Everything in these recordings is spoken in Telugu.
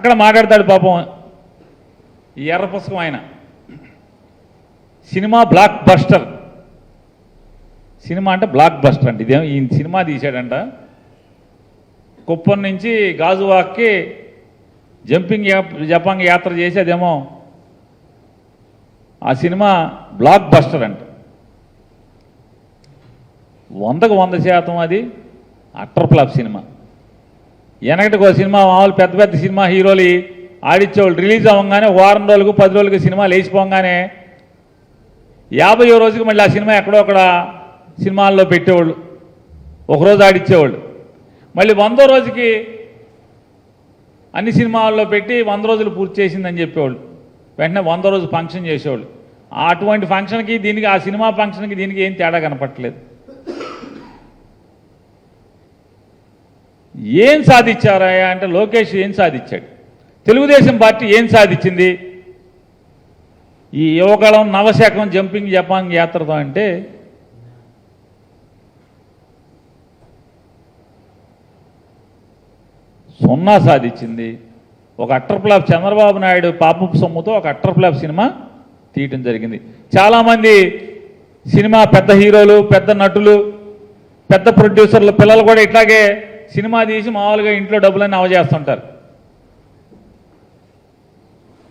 అక్కడ మాట్లాడతాడు పాపం ఎర్ర పుస్తకం ఆయన. Cinema blockbuster. సినిమా అంటే బ్లాక్ బస్టర్ అంటే. ఇదేమో ఈయన సినిమా తీశాడంట. కుప్పం నుంచి గాజువాక్కి జంపింగ్ జపాంగ్ యాత్ర చేసి అదేమో ఆ సినిమా బ్లాక్ బస్టర్ అంట. వందకు వంద శాతం అది అట్టర్ ఫ్లాప్ సినిమా. వెనకటికి ఒక సినిమా మామూలు పెద్ద పెద్ద సినిమా హీరోలు ఆడిచ్చేవాళ్ళు రిలీజ్ అవ్వగానే వారం రోజులకు పది రోజులకు సినిమా లేచిపోగానే యాభై రోజుకి మళ్ళీ ఆ సినిమా ఎక్కడో అక్కడ సినిమాల్లో పెట్టేవాళ్ళు. ఒకరోజు ఆడిచ్చేవాళ్ళు. మళ్ళీ వందో రోజుకి అన్ని సినిమాల్లో పెట్టి వంద రోజులు పూర్తి చేసిందని చెప్పేవాళ్ళు. వెంటనే వంద రోజు ఫంక్షన్ చేసేవాళ్ళు. అటువంటి ఫంక్షన్కి దీనికి ఆ సినిమా ఫంక్షన్కి దీనికి ఏం తేడా కనపట్టలేదు ఏం సాధించారా అంటే లోకేష్ ఏం సాధించాడు? తెలుగుదేశం పార్టీ ఏం సాధించింది? ఈ యువకాలం నవశకం జంపింగ్ జపాంగ్ యాత్రతో అంటే సున్నా సాధించింది. ఒక అట్టర్ ఫ్లాప్ చంద్రబాబు నాయుడు పాపపు సొమ్ముతో ఒక అట్టర్ ఫ్లాప్ సినిమా తీయటం జరిగింది. చాలామంది సినిమా పెద్ద హీరోలు పెద్ద నటులు పెద్ద ప్రొడ్యూసర్లు పిల్లలు కూడా ఇట్లాగే సినిమా తీసి మామూలుగా ఇంట్లో డబ్బులన్నీ అవజేస్తుంటారు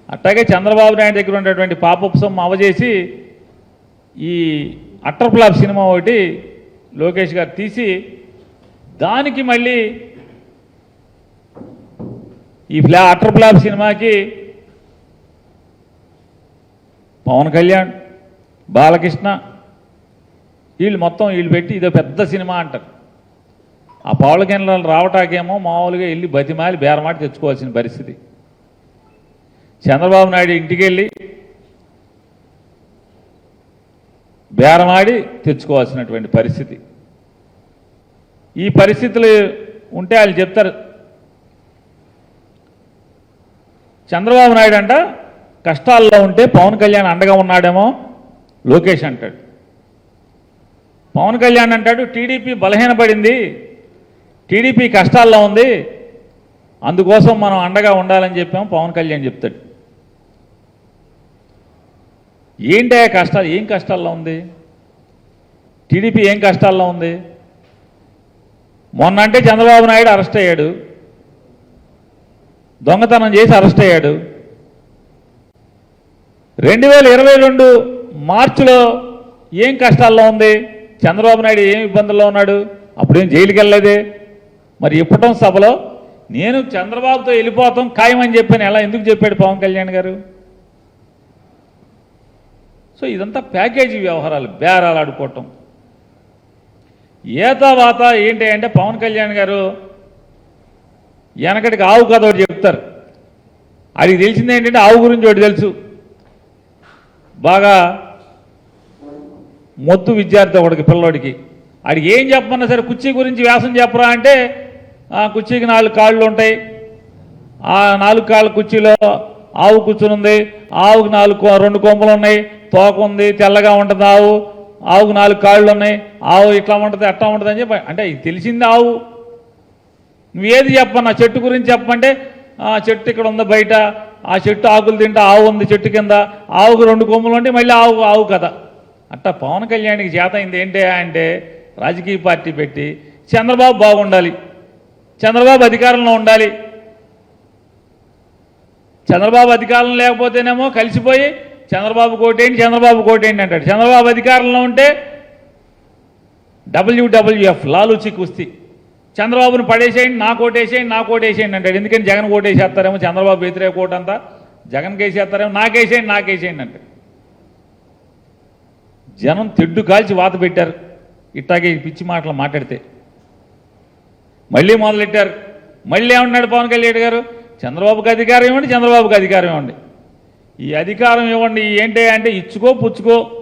అట్లాగే చంద్రబాబు నాయుడు దగ్గర ఉన్నటువంటి పాపపు సొమ్ము అవజేసి ఈ అట్టర్ ఫ్లాప్ సినిమా ఒకటి లోకేష్ గారు తీసి దానికి మళ్ళీ ఈ ఫ్లా అటర్ ఫ్లాప్ సినిమాకి పవన్ కళ్యాణ్ బాలకృష్ణ వీళ్ళు మొత్తం వీళ్ళు పెట్టి ఇదో పెద్ద సినిమా అంటారు. ఆ పవన్ రావటాకేమో మామూలుగా వెళ్ళి బతిమాలి బేరమాట తెచ్చుకోవాల్సిన పరిస్థితి. చంద్రబాబు నాయుడు ఇంటికి వెళ్ళి బేరమాడి తెచ్చుకోవాల్సినటువంటి పరిస్థితి. ఈ పరిస్థితులు ఉంటే వాళ్ళు చెప్తారు చంద్రబాబు నాయుడు అంట కష్టాల్లో ఉంటే పవన్ కళ్యాణ్ అండగా ఉన్నాడేమో లోకేష్ అంటాడు. పవన్ కళ్యాణ్ అంటాడు టీడీపీ బలహీనపడింది టీడీపీ కష్టాల్లో ఉంది. అందుకోసం మనం అండగా ఉండాలని చెప్పాము పవన్ కళ్యాణ్ చెప్తాడు. ఏంటి కష్టాలు ఏం కష్టాల్లో ఉంది? టీడీపీ ఏం కష్టాల్లో ఉంది? మొన్న అంటే చంద్రబాబు నాయుడు అరెస్ట్ అయ్యాడు. దొంగతనం చేసి అరెస్ట్ అయ్యాడు. రెండు వేల ఇరవై రెండు మార్చిలో ఏం కష్టాల్లో ఉంది? చంద్రబాబు నాయుడు ఏం ఇబ్బందుల్లో ఉన్నాడు? అప్పుడేం జైలుకి వెళ్ళలేదే మరి ఇప్పటం సభలో నేను చంద్రబాబుతో వెళ్ళిపోతాం ఖాయమని చెప్పాను ఎలా ఎందుకు చెప్పాడు పవన్ కళ్యాణ్ గారు? సో ఇదంతా ప్యాకేజీ వ్యవహారాలు బేరాలు ఆడుకోవటం. ఏ తర్వాత ఏంటి అంటే పవన్ కళ్యాణ్ గారు వెనకటికి ఆవు కథ ఒకటి చెప్తారు. అది తెలిసింది ఏంటంటే ఆవు గురించి ఒకటి తెలుసు. బాగా మొత్తు విద్యార్థి ఒకడికి పిల్లోడికి. ఆడికి ఏం చెప్పమన్నా సరే కుర్చీ గురించి వ్యాసం చెప్పరా అంటే ఆ కుర్చీకి నాలుగు కాళ్ళు ఉంటాయి. ఆ నాలుగు కాళ్ళ కుర్చీలో ఆవు కూర్చునుంది. ఆవుకు నాలుగు రెండు కొమ్మలు ఉన్నాయి. తోక ఉంది తెల్లగా ఉంటుంది ఆవు. ఆవుకు నాలుగు కాళ్ళు ఉన్నాయి. ఆవు ఇట్లా ఉంటుంది అట్లా ఉంటుంది అని చెప్పి అంటే తెలిసింది ఆవు. నువ్వేది చెప్పన్నా చెట్టు గురించి చెప్పమంటే ఆ చెట్టు ఇక్కడ ఉంది బయట. ఆ చెట్టు ఆకులు తింటే ఆవు ఉంది చెట్టు కింద. ఆవుకు రెండు కొమ్ములు ఉంటే మళ్ళీ ఆవు ఆవు కదా అట్ట పవన్ కళ్యాణ్కి చేత అయింది ఏంటి అంటే రాజకీయ పార్టీ పెట్టి చంద్రబాబు బాగుండాలి. చంద్రబాబు అధికారంలో ఉండాలి. చంద్రబాబు అధికారం లేకపోతేనేమో కలిసిపోయి చంద్రబాబు కోటేంటి చంద్రబాబు కోటేంటి అంటాడు. చంద్రబాబు అధికారంలో ఉంటే డబ్ల్యూడబ్ల్యూఎఫ్ లాలూచి కుస్తీ. చంద్రబాబును పడేసేయండి నా కోటేసేయండి నా కోటేసేయండి అంటాడు. ఎందుకని జగన్ కోటేసేస్తారేమో చంద్రబాబు వ్యతిరేక కోట అంతా. జగన్ వేసేస్తారేమో నాకేసేయండి నాకేసేయండి అంటాడు. జనం తెడ్డు కాల్చి వాత పెట్టారు. ఇట్టాగే పిచ్చి మాటలు మాట్లాడితే. మళ్ళీ మొదలెట్టారు? మళ్ళీ ఏమన్నాడు పవన్ కళ్యాణ్ గారు? చంద్రబాబుకి అధికారం ఇవ్వండి చంద్రబాబుకి అధికారం ఇవ్వండి. ఈ అధికారం ఇవ్వండి ఏంటి అంటే ఇచ్చుకో పుచ్చుకో.